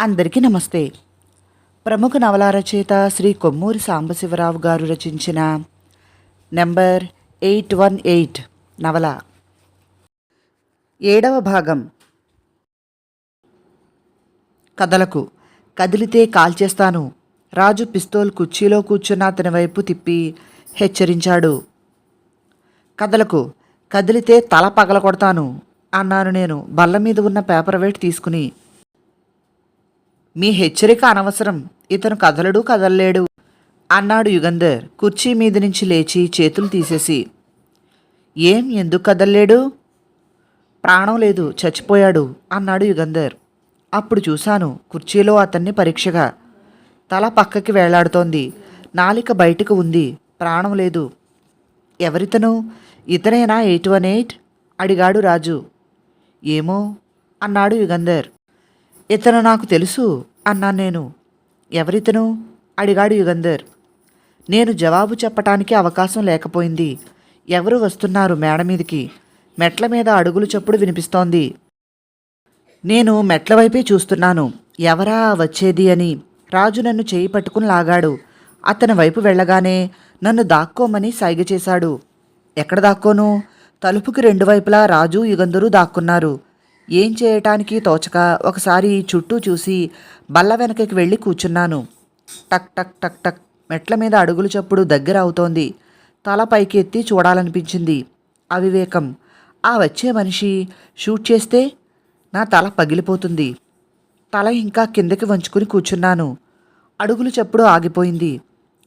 అందరికీ నమస్తే. ప్రముఖ నవల రచయిత శ్రీ కొమ్మూరి సాంబశివరావు గారు రచించిన నెంబర్ ఎయిట్ వన్ ఎయిట్ నవల. ఏడవ భాగం. కదలకు కదిలితే కాల్చేస్తాను. రాజు పిస్తోల్ కుర్చీలో కూర్చున్న అతని వైపు తిప్పి హెచ్చరించాడు. కదలకు కదిలితే తల పగలకొడతాను అన్నాను నేను. బల్ల మీద ఉన్న పేపర్ వెయిట్ తీసుకుని మీ హెచ్చరిక అనవసరం. ఇతను కదలడు కదలలేడు అన్నాడు యుగంధర్. కుర్చీ మీద నుంచి లేచి చేతులు తీసేసి. ఏం? ఎందుకు కదలలేడు? ప్రాణం లేదు చచ్చిపోయాడు అన్నాడు యుగంధర్. అప్పుడు చూశాను కుర్చీలో అతన్ని పరీక్షగా. తల పక్కకి వేలాడుతోంది. నాలిక బయటకు ఉంది. ప్రాణం లేదు. ఎవరితను? ఇతనేనా ఎయిట్ వన్ ఎయిట్? అడిగాడు రాజు. ఏమో? అన్నాడు యుగంధర్. ఇతను నాకు తెలుసు అన్నాను నేను. ఎవరితను? అడిగాడు యుగంధర్. నేను జవాబు చెప్పటానికి అవకాశం లేకపోయింది. ఎవరు వస్తున్నారు మేడ మీదకి? మెట్ల మీద అడుగులు చప్పుడు వినిపిస్తోంది. నేను మెట్ల వైపే చూస్తున్నాను. ఎవరా వచ్చేది అని. రాజు నన్ను చేయి పట్టుకుని లాగాడు. అతని వైపు వెళ్ళగానే నన్ను దాక్కోమని సైగ చేశాడు. ఎక్కడ దాక్కోను? తలుపుకి రెండు వైపులా రాజు యుగంధరు దాక్కున్నారు. ఏం చేయటానికి తోచక ఒకసారి చుట్టూ చూసి బల్ల వెనకకి వెళ్ళి కూర్చున్నాను. టక్ టక్ టక్ టక్ మెట్ల మీద అడుగులు చప్పుడు దగ్గర అవుతోంది. తల పైకి ఎత్తి చూడాలనిపించింది. అవివేకం ఆ వచ్చే మనిషి షూట్ చేస్తే నా తల పగిలిపోతుంది. తల ఇంకా కిందకి వంచుకుని కూర్చున్నాను. అడుగులు చప్పుడు ఆగిపోయింది.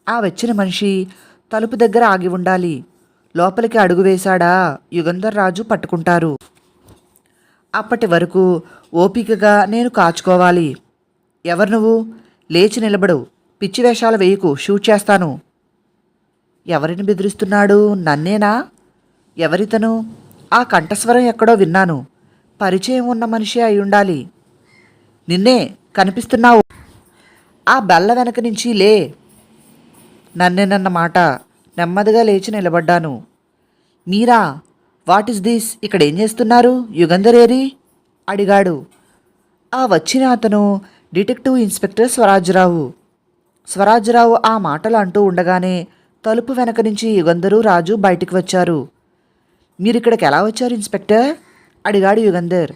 ఆ వచ్చిన మనిషి తలుపు దగ్గర ఆగి ఉండాలి. లోపలికి అడుగు వేశాడా? యుగంధర్ రాజు పట్టుకుంటారు. అప్పటి వరకు ఓపికగా నేను కాచుకోవాలి. ఎవరు నువ్వు? లేచి నిలబడు. పిచ్చి వేషాలు వేయకు. షూట్ చేస్తాను. ఎవరిని బెదిరిస్తున్నాడు? నన్నేనా? ఎవరితను? ఆ కంఠస్వరం ఎక్కడో విన్నాను. పరిచయం ఉన్న మనిషి అయి ఉండాలి. నిన్నే కనిపిస్తున్నావు. ఆ బెల్ల వెనక నుంచి లే. నన్నేనన్న మాట నెమ్మదిగా లేచి నిలబడ్డాను. మీరా? వాట్ ఇస్ దిస్ ఇక్కడ ఏం చేస్తున్నారు? యుగంధరేరి? అడిగాడు. ఆ వచ్చిన అతను డిటెక్టివ్ ఇన్స్పెక్టర్ స్వరాజ్రావు. స్వరాజ్రావు ఆ మాటలు అంటూ ఉండగానే తలుపు వెనక నుంచి యుగంధరు రాజు బయటికి వచ్చారు. మీరిక్కడికి ఎలా వచ్చారు ఇన్స్పెక్టర్? అడిగాడు యుగంధర్.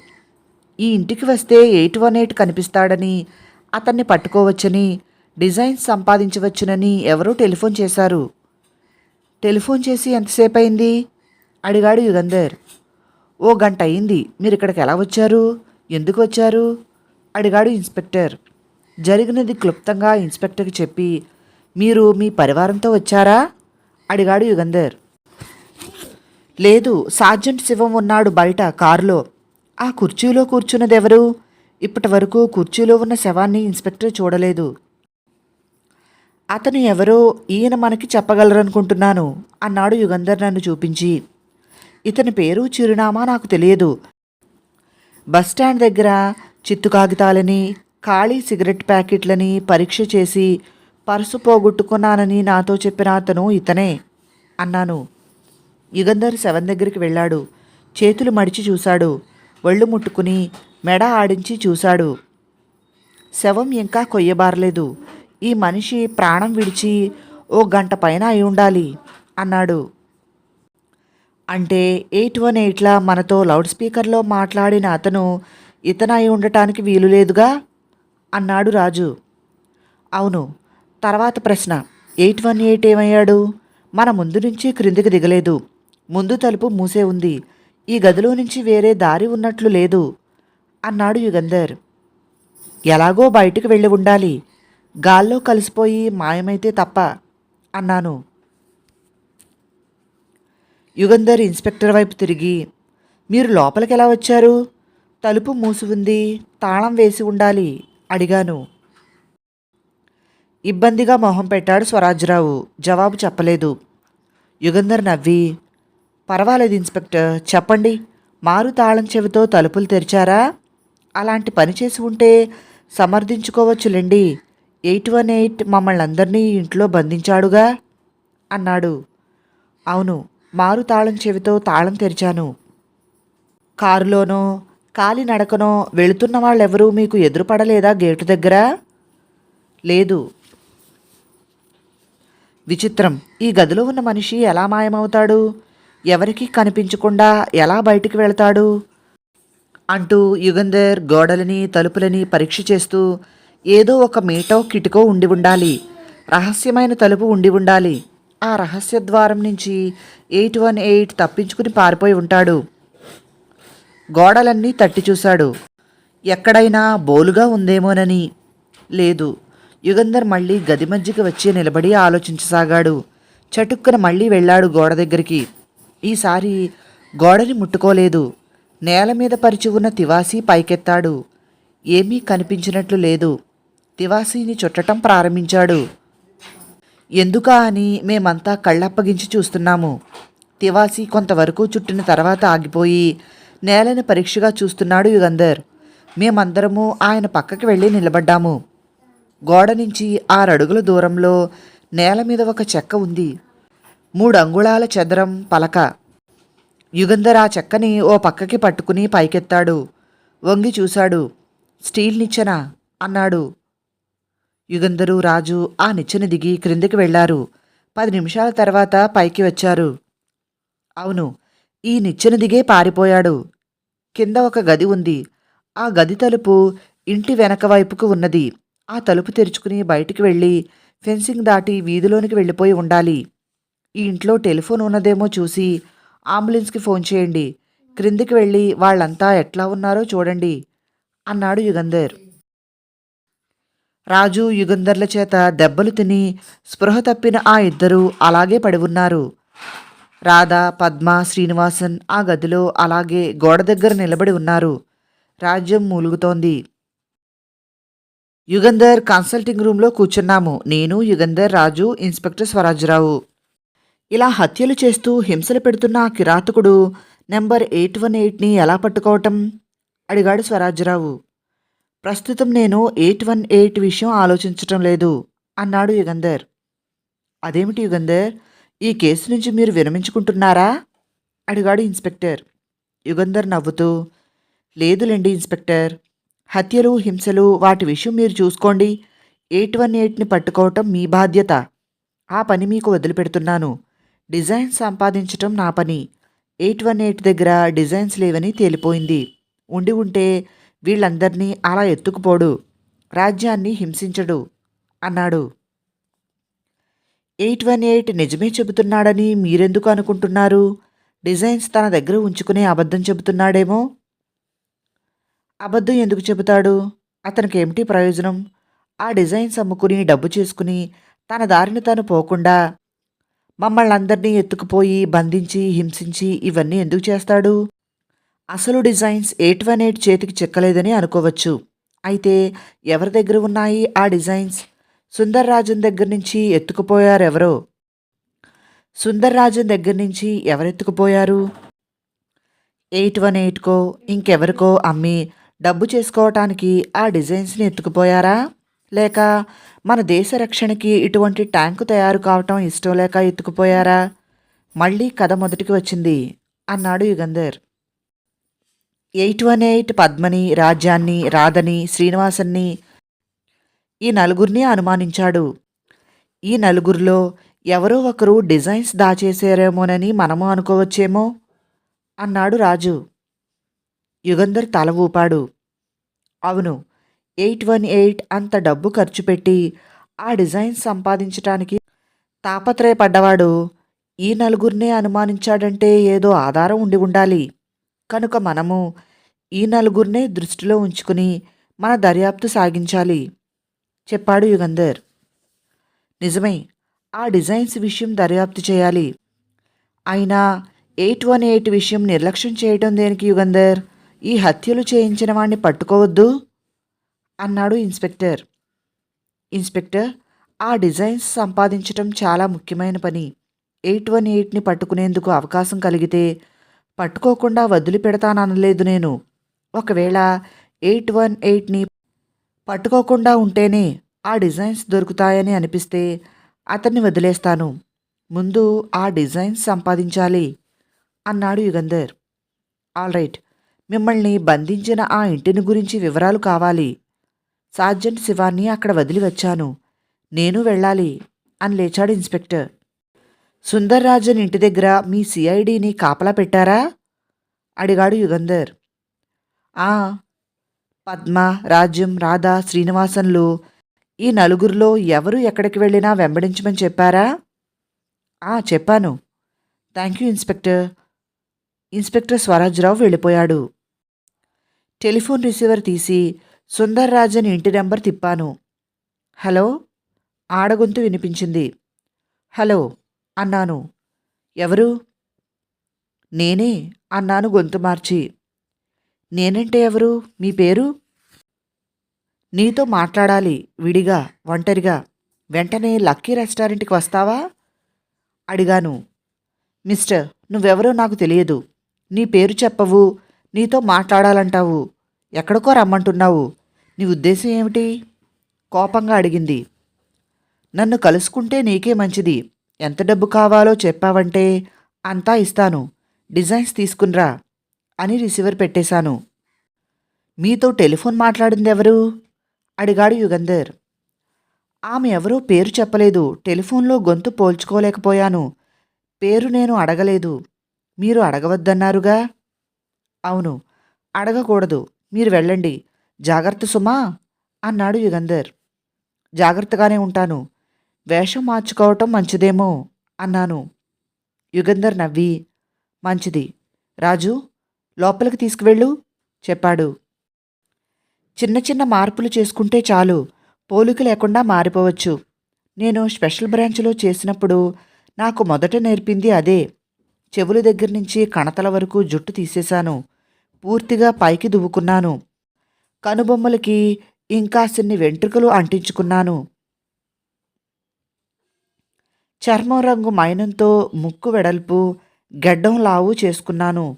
ఈ ఇంటికి వస్తే ఎయిట్ వన్ ఎయిట్ కనిపిస్తాడని అతన్ని పట్టుకోవచ్చని డిజైన్స్ సంపాదించవచ్చునని ఎవరో టెలిఫోన్ చేశారు. టెలిఫోన్ చేసి ఎంతసేపు అయింది? అడిగాడు యుగంధర్. ఓ గంట అయింది. మీరు ఇక్కడికి ఎలా వచ్చారు? ఎందుకు వచ్చారు? అడిగాడు ఇన్స్పెక్టర్. జరిగినది క్లుప్తంగా ఇన్స్పెక్టర్కి చెప్పి మీరు మీ పరివారంతో వచ్చారా? అడిగాడు యుగంధర్. లేదు. సార్జెంట్ శివం ఉన్నాడు బయట కారులో. ఆ కుర్చీలో కూర్చున్నదెవరు? ఇప్పటి వరకు కుర్చీలో ఉన్న శవాన్ని ఇన్స్పెక్టర్ చూడలేదు. అతను ఎవరో ఈయన మనకి చెప్పగలరనుకుంటున్నాను అన్నాడు యుగంధర్ నన్ను చూపించి. ఇతని పేరు చిరునామా నాకు తెలియదు. బస్టాండ్ దగ్గర చిత్తు కాగితాలని ఖాళీ సిగరెట్ ప్యాకెట్లని పరీక్ష చేసి పర్సు పోగొట్టుకున్నానని నాతో చెప్పిన అతను ఇతనే అన్నాను. యుగంధర్ శవన్ దగ్గరికి వెళ్ళాడు. చేతులు మడిచి చూశాడు. ఒళ్ళు ముట్టుకుని మెడ ఆడించి చూశాడు. శవం ఇంకా కొయ్యబారలేదు. ఈ మనిషి ప్రాణం విడిచి ఓ గంట పైన అయి ఉండాలి అన్నాడు. అంటే ఎయిట్ వన్ ఎయిట్లా మనతో లౌడ్ స్పీకర్లో మాట్లాడిన అతను ఇతనై అయి ఉండటానికి వీలు లేదుగా? అన్నాడు రాజు. అవును. తర్వాత ప్రశ్న. ఎయిట్ వన్ ఎయిట్ ఏమయ్యాడు మన ముందు నుంచి క్రిందికి దిగలేదు. ముందు తలుపు మూసే ఉంది. ఈ గదిలో నుంచి వేరే దారి ఉన్నట్లు లేదు. అన్నాడు యుగంధర్. ఎలాగో బయటికి వెళ్ళి ఉండాలి. గాల్లో కలిసిపోయి మాయమైతే తప్ప అన్నాను. యుగంధర్ ఇన్స్పెక్టర్ వైపు తిరిగి మీరు లోపలికి ఎలా వచ్చారు? తలుపు మూసి ఉంది తాళం వేసి ఉండాలి అడిగాను. ఇబ్బందిగా మొహం పెట్టాడు స్వరాజ్రావు. జవాబు చెప్పలేదు. యుగంధర్ నవ్వి పర్వాలేదు ఇన్స్పెక్టర్ చెప్పండి. మారు తాళం చెవితో తలుపులు తెరిచారా? అలాంటి పని చేసి ఉంటే సమర్థించుకోవచ్చులేండి ఎయిట్ వన్ ఎయిట్ మమ్మల్ని అందరినీ ఇంట్లో బంధించాడుగా అన్నాడు. అవును మారు తాళం చెవితో తాళం తెరిచాను. కారులోనో కాలినడకనో వెళుతున్న వాళ్ళెవరూ మీకు ఎదురుపడలేదా గేటు దగ్గర? లేదు. విచిత్రం. ఈ గదిలో ఉన్న మనిషి ఎలా మాయమవుతాడు? ఎవరికీ కనిపించకుండా ఎలా బయటికి వెళ్తాడు? అంటూ యుగంధర్ గోడలని తలుపులని పరీక్ష చేస్తూ ఏదో ఒక మీటో కిటికో ఉండి ఉండాలి. రహస్యమైన తలుపు ఉండి ఉండాలి. ఆ రహస్య ద్వారం నుంచి ఎయిట్ వన్ ఎయిట్ తప్పించుకుని పారిపోయి ఉంటాడు. గోడలన్నీ తట్టి చూశాడు. ఎక్కడైనా బోలుగా ఉందేమోనని. లేదు. యుగంధర్ మళ్ళీ గది మధ్యకి వచ్చి నిలబడి ఆలోచించసాగాడు. చటుక్కున మళ్ళీ వెళ్ళాడు గోడ దగ్గరికి. ఈసారి గోడని ముట్టుకోలేదు. నేల మీద పరిచి ఉన్న తివాసీ పైకెత్తాడు. ఏమీ కనిపించినట్లు లేదు. తివాసీని చుట్టటం ప్రారంభించాడు. ఎందుకా అని మేమంతా కళ్ళప్పగించి చూస్తున్నాము. తివాసి కొంతవరకు చుట్టిన తర్వాత ఆగిపోయి నేలని పరీక్షగా చూస్తున్నాడు యుగంధర్. మేమందరము ఆయన పక్కకి వెళ్ళి నిలబడ్డాము. గోడ నుంచి ఆరడుగుల దూరంలో నేల మీద ఒక చెక్క ఉంది. మూడు అంగుళాల చదరం పలక. యుగంధర్ ఆ చెక్కని ఓ పక్కకి పట్టుకుని పైకెత్తాడు. వంగి చూశాడు. స్టీల్ నిచ్చెన అన్నాడు. యుగంధరు రాజు ఆ నిచ్చెన దిగి క్రిందికి వెళ్ళారు. పది నిమిషాల తర్వాత పైకి వచ్చారు. అవును ఈ నిచ్చెన దిగే పారిపోయాడు. కింద ఒక గది ఉంది. ఆ గది తలుపు ఇంటి వెనక వైపుకు ఉన్నది. ఆ తలుపు తెరుచుకుని బయటికి వెళ్ళి ఫెన్సింగ్ దాటి వీధిలోనికి వెళ్ళిపోయి ఉండాలి. ఈ ఇంట్లో టెలిఫోన్ ఉన్నదేమో చూసి అంబులెన్స్కి ఫోన్ చేయండి. క్రిందికి వెళ్ళి వాళ్ళంతా ఎట్లా ఉన్నారో చూడండి అన్నాడు యుగంధర్. రాజు యుగంధర్ల చేత దెబ్బలు తిని స్పృహ తప్పిన ఆ ఇద్దరూ అలాగే పడి ఉన్నారు. రాధ పద్మ శ్రీనివాసన్ ఆ గదిలో అలాగే గోడ దగ్గర నిలబడి ఉన్నారు. రాజ్యం మూలుగుతోంది. యుగంధర్ కన్సల్టింగ్ రూమ్లో కూర్చున్నాము. నేను యుగంధర్ రాజు ఇన్స్పెక్టర్ స్వరాజ్రావు. ఇలా హత్యలు చేస్తూ హింసలు పెడుతున్న ఆ కిరాతకుడు నెంబర్ ఎయిట్ వన్ ఎయిట్ని ఎలా పట్టుకోవటం? అడిగాడు స్వరాజ్రావు. ప్రస్తుతం నేను ఎయిట్ వన్ ఎయిట్ విషయం ఆలోచించటం లేదు అన్నాడు యుగంధర్. అదేమిటి యుగంధర్? ఈ కేసు నుంచి మీరు విరమించుకుంటున్నారా? అడిగాడు ఇన్స్పెక్టర్. యుగంధర్ నవ్వుతూ లేదులేండి ఇన్స్పెక్టర్ హత్యలు హింసలు వాటి విషయం మీరు చూసుకోండి. ఎయిట్ వన్ ఎయిట్ని పట్టుకోవటం మీ బాధ్యత. ఆ పని మీకు వదిలిపెడుతున్నాను. డిజైన్ సంపాదించటం నా పని. ఎయిట్ వన్ ఎయిట్ దగ్గర డిజైన్స్ లేవని తేలిపోయింది. ఉండి ఉంటే వీళ్ళందరినీ అలా ఎత్తుకుపోడు. రాజ్యాన్ని హింసించడు అన్నాడు. ఎయిట్ వన్ ఎయిట్ నిజమే చెబుతున్నాడని మీరెందుకు అనుకుంటున్నారు? డిజైన్స్ తన దగ్గర ఉంచుకునే అబద్ధం చెబుతున్నాడేమో? అబద్ధం ఎందుకు చెబుతాడు? అతనికి ఏమిటి ప్రయోజనం? ఆ డిజైన్స్ అమ్ముకుని డబ్బు చేసుకుని తన దారిని తాను పోకుండా మమ్మల్ని అందరినీ ఎత్తుకుపోయి బంధించి హింసించి ఇవన్నీ ఎందుకు చేస్తాడు? అసలు డిజైన్స్ ఎయిట్ వన్ ఎయిట్ చేతికి చిక్కలేదని అనుకోవచ్చు. అయితే ఎవరి దగ్గర ఉన్నాయి ఆ డిజైన్స్? సుందర్ రాజన్ దగ్గర నుంచి ఎత్తుకుపోయారెవరో? సుందర్ రాజన్ దగ్గర నుంచి ఎవరెత్తుకుపోయారు? ఎయిట్ వన్ ఎయిట్కో ఇంకెవరికో అమ్మి డబ్బు చేసుకోవటానికి ఆ డిజైన్స్ని ఎత్తుకుపోయారా? లేక మన దేశ రక్షణకి ఇటువంటి ట్యాంకు తయారు కావటం ఇష్టం లేక ఎత్తుకుపోయారా? మళ్ళీ కథ మొదటికి వచ్చింది అన్నాడు యుగంధర్. ఎయిట్ వన్ ఎయిట్ పద్మని రాజ్యాన్ని రాధని శ్రీనివాసన్ని ఈ నలుగురిని అనుమానించాడు. ఈ నలుగురిలో ఎవరో ఒకరు డిజైన్స్ దాచేసారేమోనని మనము అనుకోవచ్చేమో? అన్నాడు రాజు. యుగంధర్ తల ఊపాడు. అవును ఎయిట్ వన్ ఎయిట్ అంత డబ్బు ఖర్చు పెట్టి ఆ డిజైన్స్ సంపాదించటానికి తాపత్రయపడ్డవాడు ఈ నలుగురినే అనుమానించాడంటే ఏదో ఆధారం ఉండి ఉండాలి. కనుక మనము ఈ నలుగురినే దృష్టిలో ఉంచుకుని మన దర్యాప్తు సాగించాలి. చెప్పాడు యుగంధర్. నిజమే ఆ డిజైన్స్ విషయం దర్యాప్తు చేయాలి. అయినా ఎయిట్ వన్ ఎయిట్ విషయం నిర్లక్ష్యం చేయటం దేనికి యుగంధర్? ఈ హత్యలు చేయించిన వాణ్ణి పట్టుకోవద్దు? అన్నాడు ఇన్స్పెక్టర్. ఇన్స్పెక్టర్ ఆ డిజైన్స్ సంపాదించటం చాలా ముఖ్యమైన పని. ఎయిట్ వన్ ఎయిట్ని పట్టుకునేందుకు అవకాశం కలిగితే పట్టుకోకుండా వదిలిపెడతాననలేదు నేను. ఒకవేళ ఎయిట్ వన్ ఎయిట్ని పట్టుకోకుండా ఉంటేనే ఆ డిజైన్స్ దొరుకుతాయని అనిపిస్తే అతన్ని వదిలేస్తాను. ముందు ఆ డిజైన్స్ సంపాదించాలి అన్నాడు యుగంధర్. All right. మిమ్మల్ని బంధించిన ఆ ఇంటిని గురించి వివరాలు కావాలి. సార్జెంట్ శివాన్ని అక్కడ వదిలి వచ్చాను నేను వెళ్ళాలి అని లేచాడు ఇన్స్పెక్టర్. సుందర్రాజన్ ఇంటి దగ్గర మీ సిఐడిని కాపలా పెట్టారా? అడిగాడు యుగంధర్. ఆ పద్మ రాజ్యం రాధా శ్రీనివాసన్లు ఈ నలుగురిలో ఎవరు ఎక్కడికి వెళ్ళినా వెంబడించమని చెప్పారా? ఆ చెప్పాను. Thank you inspector. Inspector Swarajrao వెళ్ళిపోయాడు. టెలిఫోన్ రిసీవర్ తీసి సుందర్రాజన్ ఇంటి నెంబర్ తిప్పాను. హలో? ఆడగొంతు వినిపించింది. హలో? అన్నాను. ఎవరు? నేనే అన్నాను గొంతు మార్చి. నేనంటే ఎవరు? మీ పేరు? నీతో మాట్లాడాలి విడిగా ఒంటరిగా. వెంటనే లక్కీ రెస్టారెంట్కి వస్తావా? అడిగాను. మిస్టర్ నువ్వెవరో నాకు తెలియదు. నీ పేరు చెప్పవు. నీతో మాట్లాడాలంటావు. ఎక్కడికో రమ్మంటున్నావు. నీ ఉద్దేశం ఏమిటి? కోపంగా అడిగింది. నన్ను కలుసుకుంటే నీకే మంచిది. ఎంత డబ్బు కావాలో చెప్పావంటే అంతా ఇస్తాను. డిజైన్స్ తీసుకునిరా అని రిసీవర్ పెట్టేశాను. మీతో టెలిఫోన్ మాట్లాడింది ఎవరు అడిగాడు యుగంధర్. ఆమె ఎవరో పేరు చెప్పలేదు. టెలిఫోన్లో గొంతు పోల్చుకోలేకపోయాను. పేరు నేను అడగలేదు. మీరు అడగవద్దన్నారుగా? అవును. అడగకూడదు. మీరు వెళ్ళండి. జాగ్రత్త సుమా అన్నాడు యుగంధర్. జాగ్రత్తగానే ఉంటాను. వేషం మార్చుకోవటం మంచిదేమో అన్నాను. యుగంధర్ నవ్వి మంచిది. రాజు లోపలికి తీసుకువెళ్ళు చెప్పాడు. చిన్న చిన్న మార్పులు చేసుకుంటే చాలు పోలిక లేకుండా మారిపోవచ్చు. నేను స్పెషల్ బ్రాంచ్లో చేసినప్పుడు నాకు మొదట నేర్పింది అదే. చెవుల దగ్గర నుంచి కణతల వరకు జుట్టు తీసేశాను. పూర్తిగా పైకి దువ్వుకున్నాను. కనుబొమ్మలకి ఇంకా సిన్ని వెంట్రుకలు అంటించుకున్నాను. చర్మం రంగు మైనంతో ముక్కు వెడల్పు గడ్డం లావు చేసుకున్నాను.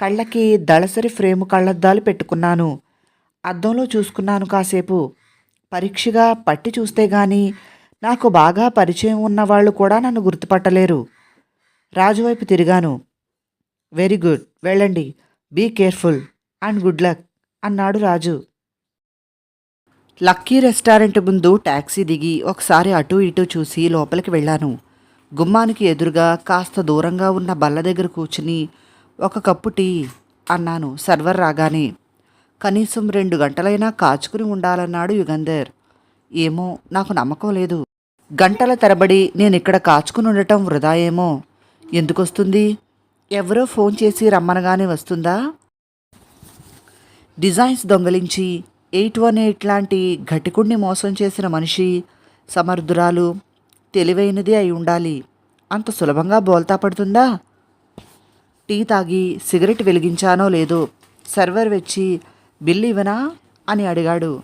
కళ్ళకి దళసరి ఫ్రేము కళ్ళద్దాలు పెట్టుకున్నాను. అద్దంలో చూసుకున్నాను కాసేపు. పరీక్షగా పట్టి చూస్తే గాని నాకు బాగా పరిచయం ఉన్నవాళ్ళు కూడా నన్ను గుర్తుపట్టలేరు. రాజువైపు తిరిగాను. Very good. వెళ్ళండి. Be careful. And good luck అన్నాడు రాజు. లక్కీ రెస్టారెంట్ ముందు టాక్సీ దిగి ఒకసారి అటు ఇటు చూసి లోపలికి వెళ్ళాను. గుమ్మానికి ఎదురుగా కాస్త దూరంగా ఉన్న బల్ల దగ్గర కూర్చుని ఒక కప్పు టీ అన్నాను సర్వర్ రాగానే. కనీసం రెండు గంటలైనా కాచుకుని ఉండాలన్నాడు యుగంధర్. ఏమో నాకు నమ్మకం లేదు. గంటల తరబడి నేను ఇక్కడ కాచుకుని ఉండటం వృధా ఏమో. ఎందుకొస్తుంది? ఎవరో ఫోన్ చేసి రమ్మనగానే వస్తుందా? డిజైన్స్ దొంగలించి ఎయిట్ వన్ ఎయిట్ లాంటి ఘటికుణ్ణి మోసం చేసిన మనిషి సమర్థురాలు తెలివైనది అయి ఉండాలి. అంత సులభంగా బోల్తా పడుతుందా? టీ తాగి సిగరెట్ వెలిగించానో లేదో సర్వర్ వచ్చి బిల్లు ఇవ్వనా అని అడిగాడు.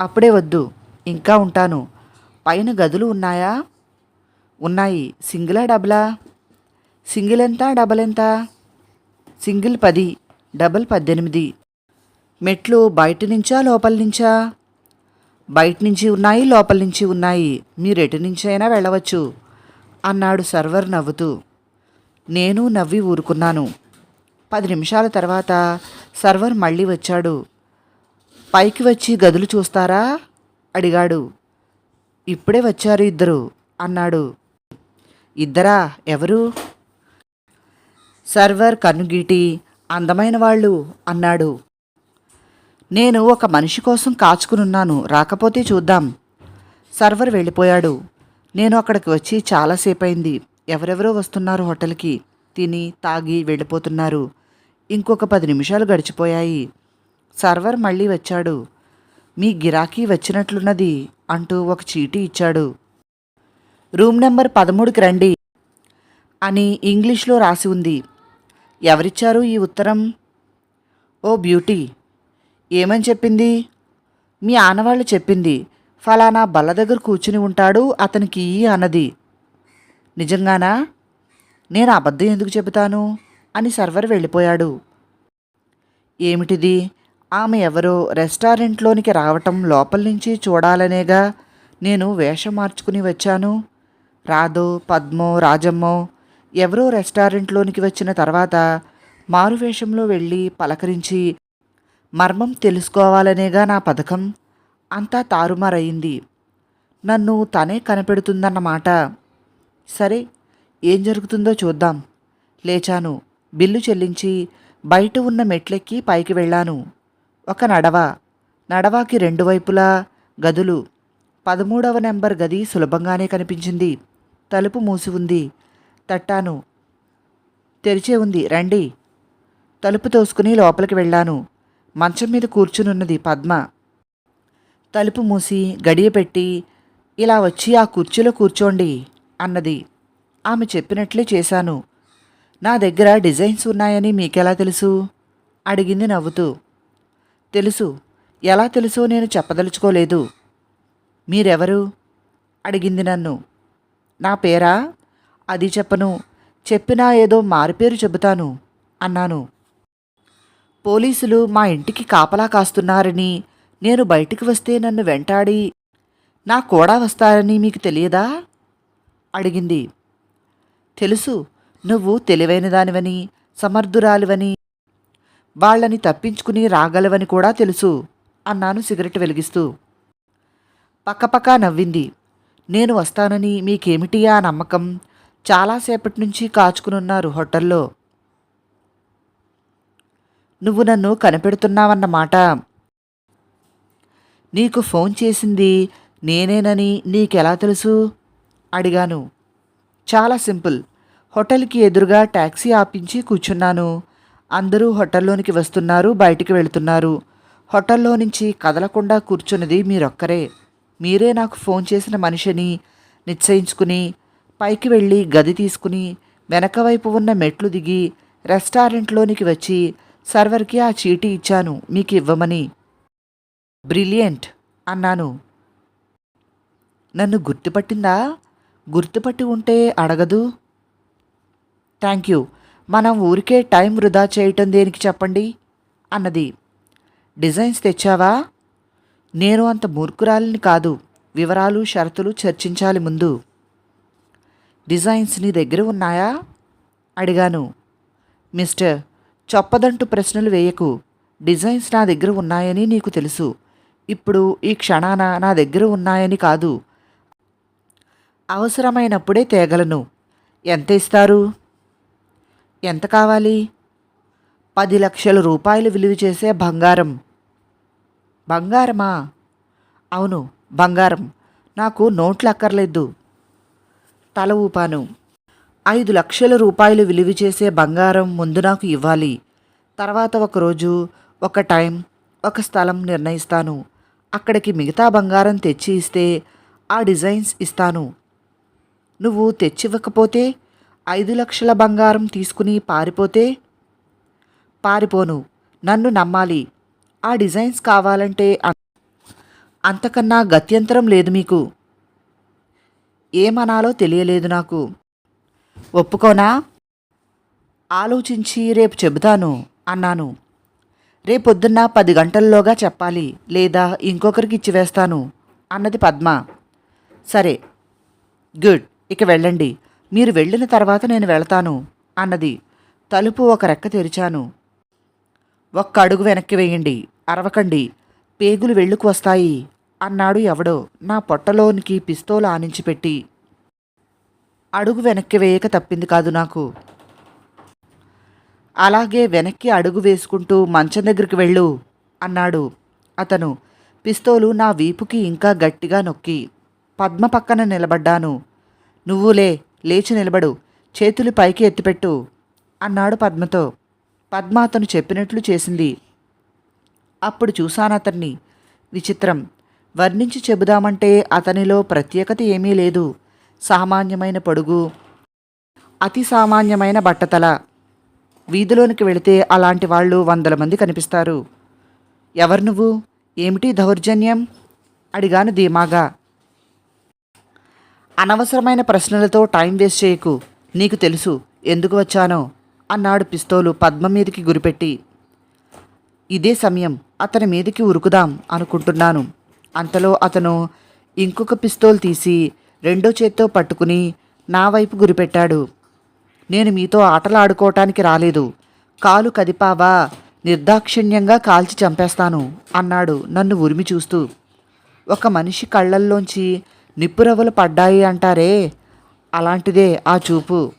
అప్పుడే వద్దు ఇంకా ఉంటాను. పైన గదులు ఉన్నాయా? ఉన్నాయి. సింగిలా డబలా? సింగిల్ ఎంత డబల్ ఎంత? సింగిల్ పది డబల్ పద్దెనిమిది. మెట్లు బయట నుంచా లోపల నుంచా? బయట నుంచి ఉన్నాయి లోపల నుంచి ఉన్నాయి. మీరు ఎటు నుంచైనా వెళ్ళవచ్చు అన్నాడు సర్వర్ నవ్వుతూ. నేను నవ్వి ఊరుకున్నాను. పది నిమిషాల తర్వాత సర్వర్ మళ్ళీ వచ్చాడు. పైకి వచ్చి గదులు చూస్తారా? అడిగాడు. ఇప్పుడే వచ్చారు ఇద్దరు అన్నాడు. ఇద్దరా? ఎవరు? సర్వర్ కన్నుగీటి అందమైన వాళ్ళు అన్నాడు. నేను ఒక మనిషి కోసం కాచుకునున్నాను. రాకపోతే చూద్దాం. సర్వర్ వెళ్ళిపోయాడు. నేను అక్కడికి వచ్చి చాలాసేపైంది ఎవరెవరో వస్తున్నారు హోటల్కి. తిని తాగి వెళ్ళిపోతున్నారు. ఇంకొక పది నిమిషాలు గడిచిపోయాయి. సర్వర్ మళ్ళీ వచ్చాడు. మీ గిరాకీ వచ్చినట్లున్నది అంటూ ఒక చీటీ ఇచ్చాడు. రూమ్ నెంబర్ పదమూడుకి రండి అని ఇంగ్లీష్లో రాసి ఉంది. ఎవరిచ్చారు ఈ ఉత్తరం? Oh beauty! ఏమని చెప్పింది? మీ ఆనవాళ్ళు చెప్పింది ఫలానా బల్ల దగ్గర కూర్చుని ఉంటాడు అతనికి ఈ అన్నది. నిజంగానా? నేను అబద్ధం ఎందుకు చెబుతాను? అని సర్వర్ వెళ్ళిపోయాడు. ఏమిటిది? ఆమె ఎవరో రెస్టారెంట్లోనికి రావటం లోపల నుంచి చూడాలనేగా నేను వేషం మార్చుకుని వచ్చాను. రాధో పద్మో రాజమ్మో ఎవరో రెస్టారెంట్లోనికి వచ్చిన తర్వాత మారువేషంలో వెళ్ళి పలకరించి మర్మం తెలుసుకోవాలనేగా నా పథకం అంతా తారుమారయింది. నన్ను తనే కనిపెడుతుందన్నమాట సరే ఏం జరుగుతుందో చూద్దాం. లేచాను. బిల్లు చెల్లించి బయట ఉన్న మెట్లెక్కి పైకి వెళ్ళాను. ఒక నడవ. నడవాకి రెండు వైపులా గదులు. పదమూడవ నెంబర్ గది సులభంగానే కనిపించింది. తలుపు మూసి ఉంది. తట్టాను. తెరిచే ఉంది. రండి. తలుపు తోసుకుని లోపలికి వెళ్ళాను. మంచం మీద కూర్చునున్నది పద్మ. తలుపు మూసి గడియ పెట్టి ఇలా వచ్చి ఆ కుర్చీలో కూర్చోండి అన్నది. ఆమె చెప్పినట్లే చేశాను. నా దగ్గర డిజైన్స్ ఉన్నాయని మీకెలా తెలుసు? అడిగింది నవ్వుతూ. తెలుసు. ఎలా తెలుసో నేను చెప్పదలుచుకోలేదు. మీరెవరు? అడిగింది నన్ను. నా పేరా? అది చెప్పను. చెప్పినా ఏదో మారుపేరు చెబుతాను అన్నాను. పోలీసులు మా ఇంటికి కాపలా కాస్తున్నారని నేను బయటికి వస్తే నన్ను వెంటాడి నా కూడా వస్తారని మీకు తెలియదా? అడిగింది. తెలుసు నువ్వు తెలివైన దానివని సమర్థురాలివని వాళ్ళని తప్పించుకుని రాగలవని కూడా తెలుసు అన్నాను సిగరెట్ వెలిగిస్తూ. పక్కపక్క నవ్వింది. నేను వస్తానని మీకేమిటి ఆ నమ్మకం? చాలాసేపటి నుంచి కాచుకునున్నారు హోటల్లో. నువ్వు నన్ను కనిపెడుతున్నావన్నమాట నీకు ఫోన్ చేసింది నేనేనని నీకెలా తెలుసు? అడిగాను. చాలా సింపుల్. హోటల్కి ఎదురుగా ట్యాక్సీ ఆపించి కూర్చున్నాను. అందరూ హోటల్లోనికి వస్తున్నారు బయటికి వెళుతున్నారు. హోటల్లో నుంచి కదలకుండా కూర్చున్నది మీరొక్కరే. మీరే నాకు ఫోన్ చేసిన మనిషిని నిశ్చయించుకుని పైకి వెళ్ళి గది తీసుకుని వెనక వైపు ఉన్న మెట్లు దిగి రెస్టారెంట్లోనికి వచ్చి సర్వర్కి ఆ చీటీ ఇచ్చాను మీకు ఇవ్వమని. బ్రిలియంట్ అన్నాను. నన్ను గుర్తుపట్టిందా? గుర్తుపట్టి ఉంటే అడగదు. Thank you. మనం ఊరికే టైం వృధా చేయటం దేనికి చెప్పండి? అన్నది. డిజైన్స్ తెచ్చావా? నేను అంత మూర్ఖురాలిని కాదు. వివరాలు షరతులు చర్చించాలి ముందు. డిజైన్స్ నీ దగ్గర ఉన్నాయా? అడిగాను. మిస్టర్ చొప్పదంటు ప్రశ్నలు వేయకు. డిజైన్స్ నా దగ్గర ఉన్నాయని నీకు తెలుసు. ఇప్పుడు ఈ క్షణాన నా దగ్గర ఉన్నాయని కాదు. అవసరమైనప్పుడే తేగలను. ఎంత ఇస్తారు? ఎంత కావాలి? పది లక్షల రూపాయలు విలువ చేసే బంగారం. బంగారమా? అవును బంగారం. నాకు నోట్లు అక్కర్లేదు తల ఊపాను. ఐదు లక్షల రూపాయలు విలువ చేసే బంగారం ముందు నాకు ఇవ్వాలి. తర్వాత ఒకరోజు ఒక టైం ఒక స్థలం నిర్ణయిస్తాను. అక్కడికి మిగతా బంగారం తెచ్చి ఇస్తే ఆ డిజైన్స్ ఇస్తాను. నువ్వు తెచ్చివ్వకపోతే ఐదు లక్షల బంగారం తీసుకుని పారిపోతే? పారిపోను. నన్ను నమ్మాలి. ఆ డిజైన్స్ కావాలంటే అంతకన్నా గత్యంతరం లేదు మీకు. ఏమనాలో తెలియలేదు నాకు. ఒప్పుకోనా? ఆలోచించి రేపు చెబుతాను అన్నాను. రేపొద్దున్న పది గంటల్లోగా చెప్పాలి లేదా ఇంకొకరికి ఇచ్చివేస్తాను అన్నది పద్మ. సరే గుడ్ ఇక వెళ్ళండి. మీరు వెళ్ళిన తర్వాత నేను వెళతాను అన్నది. తలుపు ఒక రెక్క తెరిచాను. ఒక్క అడుగు వెనక్కి వేయండి అరవకండి. పేగులు వెళ్ళుకు వస్తాయి అన్నాడు ఎవడో నా పొట్టలోనికి పిస్తోలు ఆనించిపెట్టి అడుగు వెనక్కి వేయక తప్పింది కాదు నాకు. అలాగే వెనక్కి అడుగు వేసుకుంటూ మంచం దగ్గరికి వెళ్ళు అన్నాడు. అతను పిస్తోలు నా వీపుకి ఇంకా గట్టిగా నొక్కి పద్మ పక్కన నిలబడ్డాను. నువ్వులే లేచి నిలబడు చేతులు పైకి ఎత్తిపెట్టు అన్నాడు పద్మతో. పద్మ అతను చెప్పినట్లు చేసింది. అప్పుడు చూశాను అతన్ని. విచిత్రం. వర్ణించి చెబుదామంటే అతనిలో ప్రత్యేకత ఏమీ లేదు. సామాన్యమైన పొడుగు అతి సామాన్యమైన బట్టతల. వీధిలోనికి వెళితే అలాంటి వాళ్ళు వందల మంది కనిపిస్తారు. ఎవరు నువ్వు? ఏమిటి దౌర్జన్యం? అడిగాను ధీమాగా. అనవసరమైన ప్రశ్నలతో టైం వేస్ట్ చేయకు. నీకు తెలుసు ఎందుకు వచ్చానో అన్నాడు పిస్తోలు పద్మ మీదకి గురిపెట్టి. ఇదే సమయం అతని మీదకి ఉరుకుదాం అనుకుంటున్నాను. అంతలో అతను ఇంకొక పిస్తోల్ తీసి రెండో చేత్తో పట్టుకుని నా వైపు గురిపెట్టాడు. నేను మీతో ఆటలాడుకోవటానికి రాలేదు. కాలు కదిపావా నిర్దాక్షిణ్యంగా కాల్చి చంపేస్తాను అన్నాడు నన్ను ఉరిమి చూస్తూ. ఒక మనిషి కళ్ళల్లోంచి నిప్పురవ్వలు పడ్డాయి అంటారే అలాంటిదే ఆ చూపు.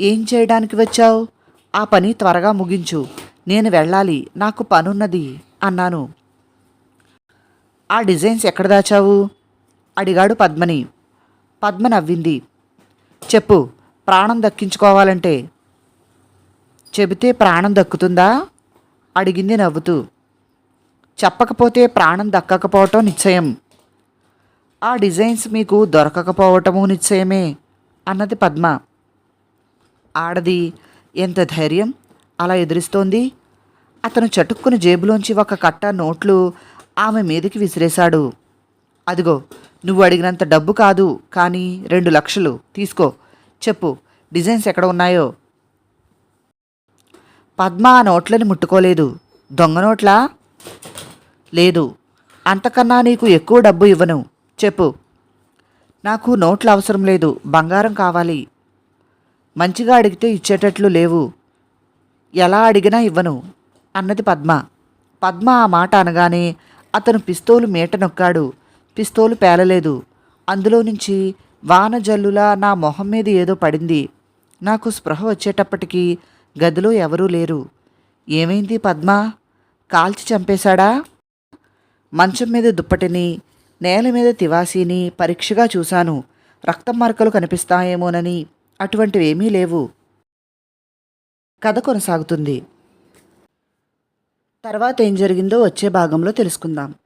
ఏం చేయడానికి వచ్చావు? ఆ పని త్వరగా ముగించు. నేను వెళ్ళాలి నాకు పనున్నది అన్నాను. ఆ డిజైన్స్ ఎక్కడ దాచావు? అడిగాడు పద్మని. పద్మ నవ్వింది. చెప్పు ప్రాణం దక్కించుకోవాలంటే. చెబితే ప్రాణం దక్కుతుందా? అడిగింది నవ్వుతూ. చెప్పకపోతే ప్రాణం దక్కకపోవటం నిశ్చయం. ఆ డిజైన్స్ మీకు దొరకకపోవటము నిశ్చయమే అన్నది పద్మ. ఆడది ఎంత ధైర్యం అలా ఎదురిస్తోంది. అతను చటుక్కుని జేబులోంచి ఒక కట్ట నోట్లు ఆమె మీదకి విసిరేశాడు. అదిగో నువ్వు అడిగినంత డబ్బు కాదు కానీ రెండు లక్షలు. తీసుకో. చెప్పు. డిజైన్స్ ఎక్కడ ఉన్నాయో? పద్మ ఆ నోట్లని ముట్టుకోలేదు. దొంగ నోట్లా? లేదు. అంతకన్నా నీకు ఎక్కువ డబ్బు ఇవ్వను. చెప్పు. నాకు నోట్లు అవసరం లేదు. బంగారం కావాలి. మంచిగా అడిగితే ఇచ్చేటట్లు లేవు. ఎలా అడిగినా ఇవ్వను. అన్నది పద్మ. పద్మ ఆ మాట అనగానే అతను పిస్తోలు మేట నొక్కాడు. పిస్తోలు పేలలేదు. అందులో నుంచి వాన జల్లులా నా మొహం మీద ఏదో పడింది. నాకు స్పృహ వచ్చేటప్పటికి గదిలో ఎవరూ లేరు. ఏమైంది పద్మ? కాల్చి చంపేశాడా? మంచం మీద దుప్పటిని నేల మీద తివాసీని పరీక్షగా చూశాను. రక్తం మరకలు కనిపిస్తాయేమోనని అటువంటివేమీ లేవు. కథ కొనసాగుతుంది. తర్వాత ఏం జరిగిందో వచ్చే భాగంలో తెలుసుకుందాం.